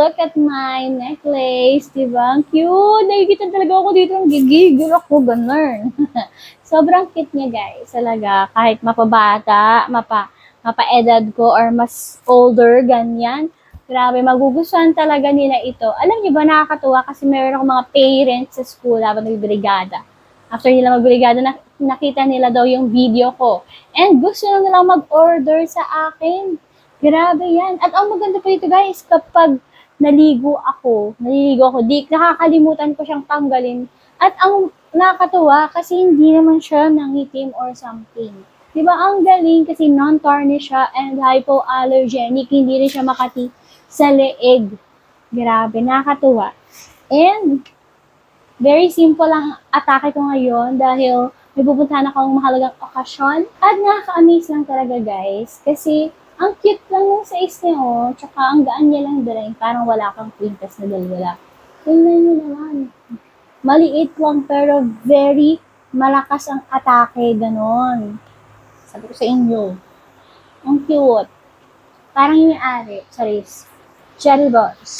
look at my necklace, di ba? Ang cute! Nakikita talaga ako dito ng gigigil ako, ganun. Sobrang cute niya, guys. Talaga, kahit mapabata, mapa, mapa-edad ko, or mas older, ganyan. Grabe, magugustuhan talaga nila ito. Alam niyo ba, nakakatuwa kasi meron ako mga parents sa school habang nagbrigada. After nila magbrigada, nak- nakita nila daw yung video ko. And gusto na nilang mag-order sa akin. Grabe yan. At ang maganda pa dito guys, kapag naligo ako, naliligo ako, di, nakakalimutan ko siyang tanggalin. At ang nakakatuwa kasi hindi naman siya nangitim or something. Di ba ang galing kasi non-tarnish siya and hypoallergenic, hindi rin siya makati sa leeg. Grabe, nakakatuwa. And very simple lang atake ko ngayon dahil may pupuntahan akong mahalagang okasyon. At nakaka-amaze lang talaga guys kasi ang cute lang ng size niya oh, tsaka ang gaan niya lang dalhin. Parang wala kang kwintas na dalwala. Tingnan niyo naman. Maliit lang pero very malakas ang atake, ganon. Sabi ko sa inyo, ang cute. Parang yung ari, sorry, cherry balls.